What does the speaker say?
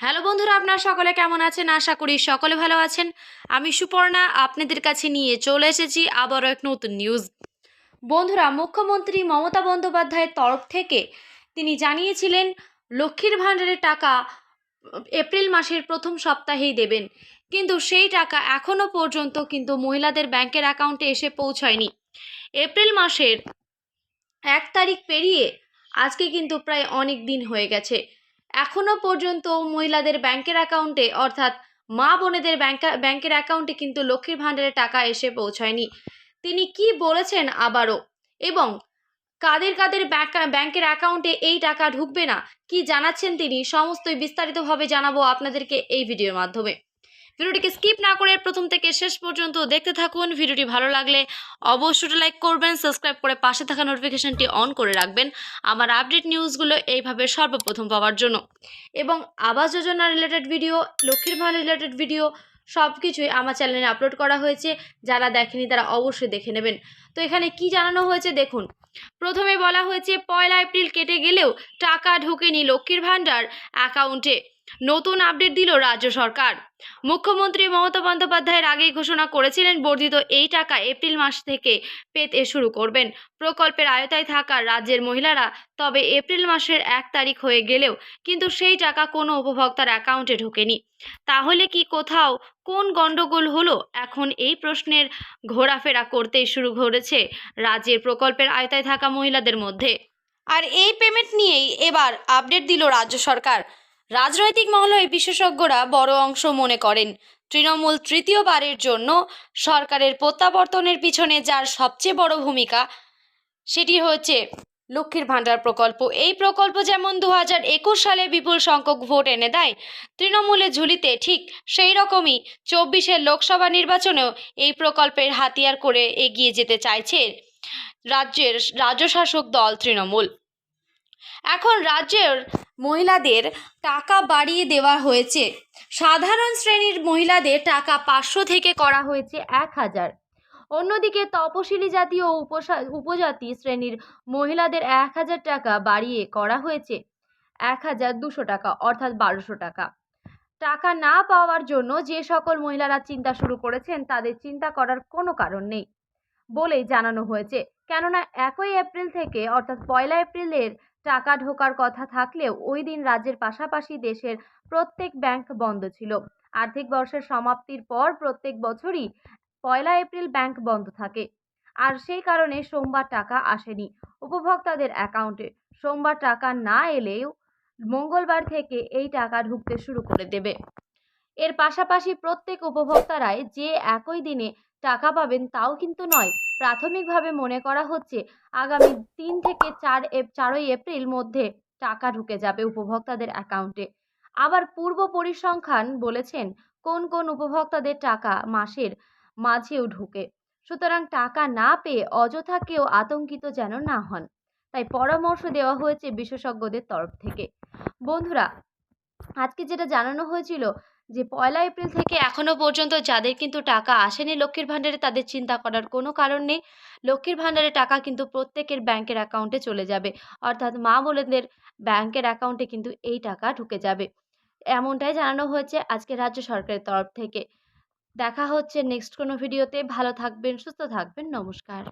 Hello বন্ধুরা, আপনারা সকলে কেমন আছেন? আশা করি সকলে ভালো আছেন। আমি সুপর্ণা, আপনাদের কাছে নিয়ে চলে এসেছি আবারও এক নতুন নিউজ বন্ধুরা, মুখ্যমন্ত্রী মমতা বন্দ্যোপাধ্যায়ের তরফ থেকে তিনি জানিয়েছিলেন, লক্ষ্মীর ভাণ্ডারের টাকা এপ্রিল মাসের প্রথম সপ্তাহেই দেবেন। কিন্তু সেই টাকা এখনও পর্যন্ত কিন্তু মহিলাদের ব্যাংকের অ্যাকাউন্টে এসে পৌঁছায়নি। এপ্রিল মাসের এক তারিখ পেরিয়ে আজকে কিন্তু প্রায় অনেক দিন হয়ে গেছে। এখনও পর্যন্ত মহিলাদের ব্যাংকের অ্যাকাউন্টে, অর্থাৎ মা বোনেদের ব্যাংক, ব্যাংকের অ্যাকাউন্টে কিন্তু লক্ষ্মীর ভাণ্ডারের টাকা এসে পৌঁছায়নি। তিনি কি বলেছেন আবারও? এবং কাদের কাদের ব্যাংক- ব্যাংকের অ্যাকাউন্টে এই টাকা ঢুকবে না, কি জানাচ্ছেন তিনি? সমস্তই বিস্তারিতভাবে জানাব আপনাদেরকে এই ভিডিওর মাধ্যমে। ভিডিওটিকে স্কিপ না করে প্রথম থেকে শেষ পর্যন্ত দেখতে থাকুন। ভিডিওটি ভালো লাগলে অবশ্যই লাইক করবেন সাবস্ক্রাইব করে পাশে থাকা নোটিফিকেশনটি অন করে রাখবেন। আমার আপডেট নিউজগুলো এইভাবে সর্বপ্রথম পাওয়ার জন্য। এবং আবাস যোজনা রিলেটেড ভিডিও লক্ষ্মীর ভাণ্ডার রিলেটেড ভিডিও সব কিছুই আমার চ্যানেলে আপলোড করা হয়েছে। যারা দেখেনি তারা অবশ্যই দেখে নেবেন। তো এখানে কি জানানো হয়েছে দেখুন। প্রথমে বলা হয়েছে, পয়লা এপ্রিল কেটে গেলেও টাকা ঢোকেনি লক্ষ্মীর ভাণ্ডার অ্যাকাউন্টে নতুন আপডেট দিল রাজ্য সরকার। মুখ্যমন্ত্রী মমতা বন্দ্যোপাধ্যায়ের আগেই ঘোষণা করেছিলেন বর্ধিত এই টাকা এপ্রিল মাস থেকে পেতে শুরু করবেন। প্রকল্পের আয়তায় থাকা রাজ্যের মহিলারা তবে এপ্রিল মাসের এক তারিখ হয়ে গেলেও কিন্তু সেই টাকা কোনো উপভোক্তার অ্যাকাউন্টে ঢোকেনি। তাহলে কি কোথাও কোন গণ্ডগোল হলো? এখন এই প্রশ্নের ঘোরাফেরা করতেই শুরু করেছে রাজ্যের প্রকল্পের আয়তায় থাকা মহিলাদের মধ্যে। আর এই পেমেন্ট নিয়েই এবার আপডেট দিল রাজ্য সরকার। রাজনৈতিক মহলে বিশেষজ্ঞরা বড় অংশ মনে করেন, তৃণমূল তৃতীয়বারের জন্য সরকারের প্রত্যাবর্তনের পিছনে যার সবচেয়ে বড় ভূমিকা সেটি হচ্ছে লক্ষ্মীর ভাণ্ডার প্রকল্প। এই প্রকল্প যেমন দু হাজার একুশ সালে বিপুল সংখ্যক ভোট এনে দেয়, তৃণমূলের ঝুলিতে ঠিক সেই রকমই চব্বিশের লোকসভা নির্বাচনেও এই প্রকল্পের হাতিয়ার করে এগিয়ে যেতে চাইছে রাজ্যের রাজ্য শাসক দল তৃণমূল। এখন রাজ্যের মহিলাদের টাকা বাড়িয়ে দেওয়া হয়েছে। সাধারণ শ্রেণির মহিলাদের টাকা পাঁচশো থেকে করা হয়েছে এক হাজার। অন্যদিকে তপশিলি জাতি ও উপজাতি শ্রেণির মহিলাদের এক হাজার টাকা বাড়িয়ে করা হয়েছে এক হাজার দুশো টাকা, অর্থাৎ বারোশো টাকা। টাকা না পাওয়ার জন্য যে সকল মহিলারা চিন্তা শুরু করেছেন, তাদের চিন্তা করার কোনো কারণ নেই বলেই জানানো হয়েছে। কেননা একই এপ্রিল থেকে, অর্থাৎ পয়লা এপ্রিলের টাকা ঢোকার কথা থাকলেও ওই দিন রাজ্যের পাশাপাশি দেশের প্রত্যেক ব্যাংক বন্ধ ছিল। আর্থিক বর্ষের সমাপ্তির পর প্রত্যেক বছরই পয়লা এপ্রিল ব্যাংক বন্ধ থাকে। আর সেই কারণে সোমবার টাকা আসেনি উপভোক্তাদের অ্যাকাউন্টে। সোমবার টাকা না এলেও মঙ্গলবার থেকে এই টাকা ঢুকতে শুরু করে দেবে। এর পাশাপাশি প্রত্যেক উপভোক্তারাই যে একই দিনে টাকা পাবেন তাও কিন্তু নয় প্রাথমিকভাবে মনে করা হচ্ছে আগামী তিন থেকে চার চারই এপ্রিল মধ্যে টাকা ঢুকে যাবে উপভোক্তাদের অ্যাকাউন্টে। আবার পূর্ব পরিসংখ্যান বলেছেন কোন কোন উপভোক্তাদের টাকা মাসের মাঝেও ঢুকে। সুতরাং টাকা না পেয়ে অযথা কেউ আতঙ্কিত যেন না হন। তাই পরামর্শ দেওয়া হয়েছে বিশেষজ্ঞদের তরফ থেকে। বন্ধুরা, আজকে যেটা জানানো হয়েছিল যে পয়লা এপ্রিল থেকে এখনও পর্যন্ত যাদের কিন্তু টাকা আসেনি লক্ষ্মীর ভাণ্ডারে, তাদের চিন্তা করার কোনো কারণ নেই। লক্ষ্মীর ভাণ্ডারে টাকা কিন্তু প্রত্যেকের ব্যাংকের অ্যাকাউন্টে চলে যাবে। অর্থাৎ মা বোনেদের ব্যাংকের অ্যাকাউন্টে কিন্তু এই টাকা ঢুকে যাবে। এমনটাই জানানো হয়েছে আজকে রাজ্য সরকারের তরফ থেকে। দেখা হচ্ছে নেক্সট কোনো ভিডিওতে ভালো থাকবেন, সুস্থ থাকবেন। নমস্কার।